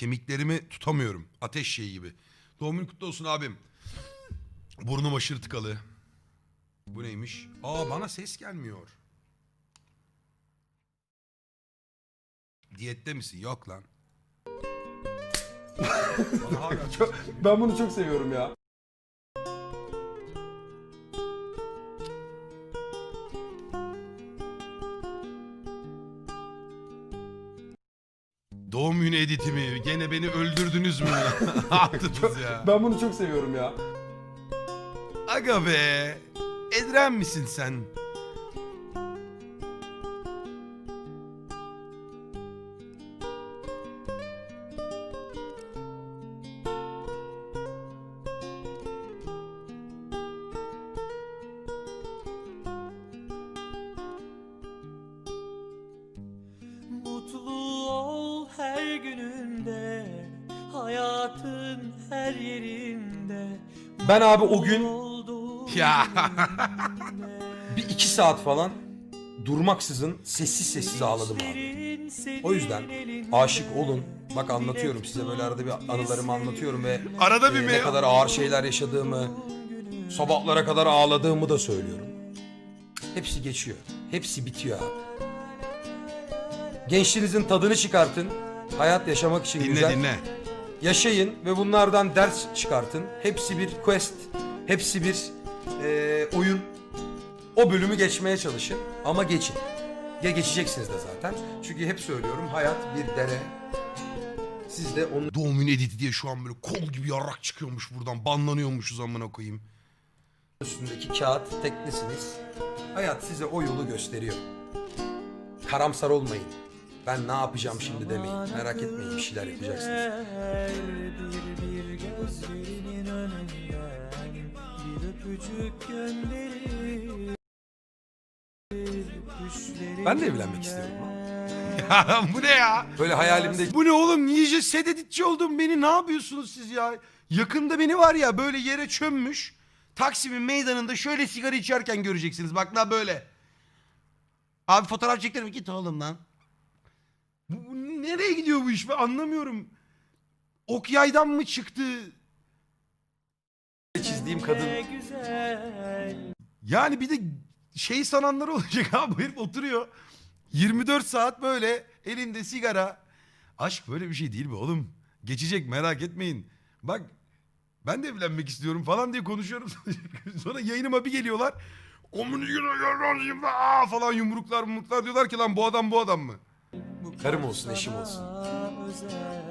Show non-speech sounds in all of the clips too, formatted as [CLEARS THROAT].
Kemiklerimi tutamıyorum. Ateş şeyi gibi. Doğum günün kutlu olsun abim. Burnum aşırı tıkalı. Bu neymiş? Aa bana ses gelmiyor. Diyette misin? Yok lan. [LAUGHS] Bana hala ses gelmiyor. Ben bunu çok seviyorum ya. Doğum günü editimi. Gene beni öldürdünüz mü? [LAUGHS] [LAUGHS] Ne yaptınız ya? Ben bunu çok seviyorum ya. Aga be. Edren misin sen? Hayatın her yerinde Ben abi o gün Ya. bir iki saat falan durmaksızın sessiz sessiz ağladım abi. O yüzden aşık olun. Bak anlatıyorum size böyle arada bir anılarımı anlatıyorum ve Arada bir e, mi? ne kadar ağır şeyler yaşadığımı, sabahlara kadar ağladığımı da söylüyorum. Hepsi geçiyor. Hepsi bitiyor abi. Gençliğinizin tadını çıkartın. Hayat yaşamak için Dinle güzel. dinle. Yaşayın ve bunlardan ders çıkartın. Hepsi bir quest, hepsi bir eee, oyun. O bölümü geçmeye çalışın ama geçin. Ya geçeceksiniz de zaten. Çünkü hep söylüyorum hayat bir dere. Siz de onun Doğum günü editi diye şu an böyle kol gibi yarrak çıkıyormuş buradan. Banlanıyormuşuz amına koyayım. üstündeki kağıt teknesiniz. Hayat size o yolu gösteriyor. Karamsar olmayın. Ben ne yapacağım şimdi demeyin. Merak etmeyin bir şeyler yapacaksınız. Bir bir gözlerinin önünden Bir öpücük gönderir Ben de evlenmek istiyorum lan. Ya bu ne ya? Böyle hayalimde Bu ne oğlum? Niye set editçi oldum? Beni ne yapıyorsunuz siz ya? Yakında beni var ya böyle yere çömmüş. Taksim'in meydanında şöyle sigara içerken göreceksiniz. Bak la böyle. Abi fotoğraf çekelim. Git oğlum lan. Nereye gidiyor bu iş? Ben anlamıyorum. Ok yaydan mı çıktı? çizdiğim kadın Ne güzel Yani bir de şey sananlar [LAUGHS] olacak abi. Bu herif oturuyor. 24 saat böyle elinde sigara. Aşk böyle bir şey değil mi oğlum? Geçecek merak etmeyin. Bak ben de evlenmek istiyorum falan diye konuşuyorum. [LAUGHS] Sonra yayınıma bir geliyorlar. Aa falan yumruklar yumruklar diyorlar ki lan bu adam bu adam mı? Karım olsun, eşim olsun.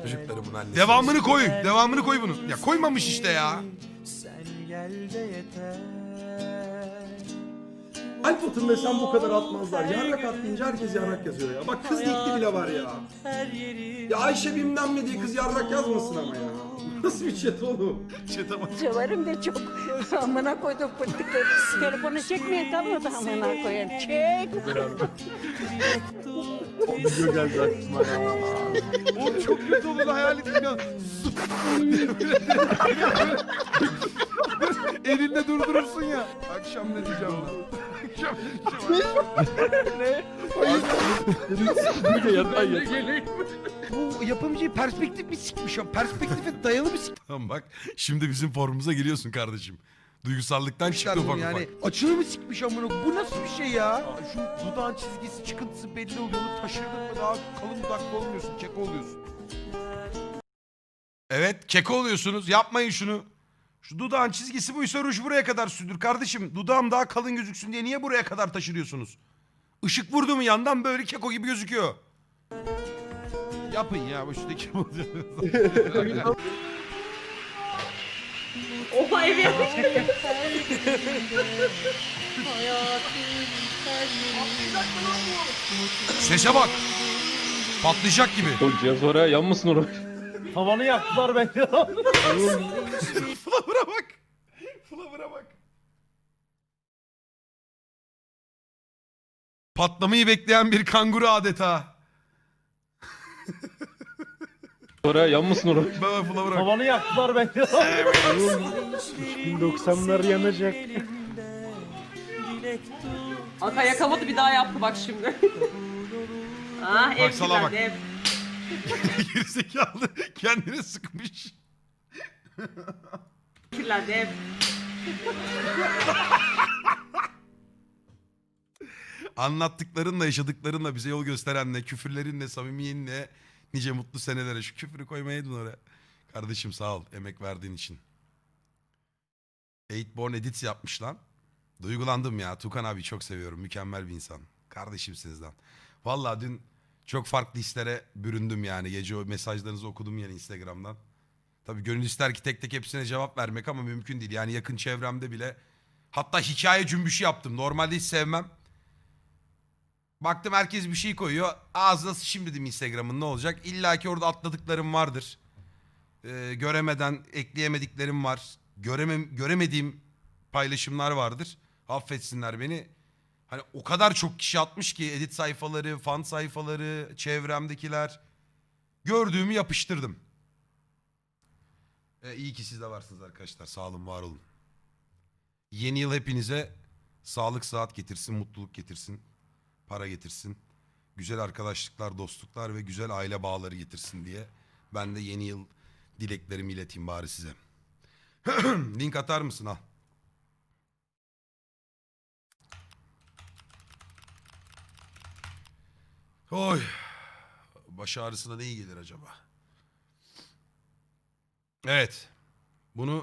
Çocuklarımın annesi. Devamını koy. Devamını koy bunun. Ya koymamış işte ya. Sen gel de yeter Alp Atın ve sen bu kadar atmazlar. Yarrak at deyince herkes yarrak yazıyor ya. Bak kız dikti bile var ya. Her Ya Ayşe bilmem ne diye kız yarrak yazmasın ama ya. Nasıl bir chat oğlum? Severim de çok. amına koydum pırtıkları. Telefonu çekmeye kalmadı amına koyayım. Çek. [LAUGHS] Video geldi aklıma ya. Oğlum çok kötü olur hayal ettim ya. [LAUGHS] Elinde durdurursun ya. Akşam ne diyeceğim lan? Akşam ne diyeceğim? Bir de yatay yat. Bu yapımcıyı perspektif mi sikmiş o? Perspektife dayalı mı sikmiş? Tamam bak şimdi bizim formumuza giriyorsun kardeşim. Duygusallıktan çıktı ufak yani ufak. açılı mı sikmiş amına bu nasıl bir şey ya? Şu dudağın çizgisi çıkıntısı belli oluyor onu taşırdın mı daha kalın dudaklı olmuyorsun keko oluyorsun. Evet keko oluyorsunuz yapmayın şunu. Şu dudağın çizgisi buysa ruj buraya kadar sürdür kardeşim. Dudağım daha kalın gözüksün diye niye buraya kadar taşırıyorsunuz? Işık vurdu mu yandan böyle keko gibi gözüküyor. Yapın ya bu şuradaki [LAUGHS] [LAUGHS] Oha ev yapmış. [LAUGHS] Sese bak. Patlayacak gibi. O cihaz oraya yanmasın oraya. Tavanı yaktılar bence [LAUGHS] Flower'a bak. Flower'a bak. Patlamayı bekleyen bir kanguru adeta. Oraya yanmasın oraya. Baba Flower'a bak. Tavanı yaktılar bence 90'lar yanacak. Aka yakamadı bir daha yaptı bak şimdi. [LAUGHS] ah ev Bak, sala bak. güzeldi ev. Gerizekalı kendini sıkmış. Anlattıklarınla, yaşadıklarınla, bize yol gösterenle, küfürlerinle, samimiyetinle [LAUGHS] nice mutlu senelere. Şu küfürü koymayaydın oraya. Kardeşim sağ ol emek verdiğin için. Eightborn Edits yapmış lan. Duygulandım ya. Tukan abi çok seviyorum. Mükemmel bir insan. Kardeşimsiniz lan. Vallahi dün çok farklı hislere büründüm yani. Gece o mesajlarınızı okudum yani Instagram'dan. Tabii gönül ister ki tek tek hepsine cevap vermek ama mümkün değil. Yani yakın çevremde bile. Hatta hikaye cümbüşü yaptım. Normalde hiç sevmem. Baktım herkes bir şey koyuyor. Ağzına sıçayım dedim Instagram'ın ne olacak? İlla ki orada atladıklarım vardır. Ee, göremeden ekleyemediklerim var. Göremem, göremediğim paylaşımlar vardır. Affetsinler beni. Hani o kadar çok kişi atmış ki edit sayfaları, fan sayfaları, çevremdekiler. Gördüğümü yapıştırdım. Ee, iyi ki siz de varsınız arkadaşlar. Sağ olun, var olun. Yeni yıl hepinize sağlık, saat getirsin, mutluluk getirsin, para getirsin. Güzel arkadaşlıklar, dostluklar ve güzel aile bağları getirsin diye ben de yeni yıl dileklerimi ileteyim bari size. [CLEARS THROAT] Link atar mısın al. Oy. Baş ağrısına ne iyi gelir acaba? Evet. Bunu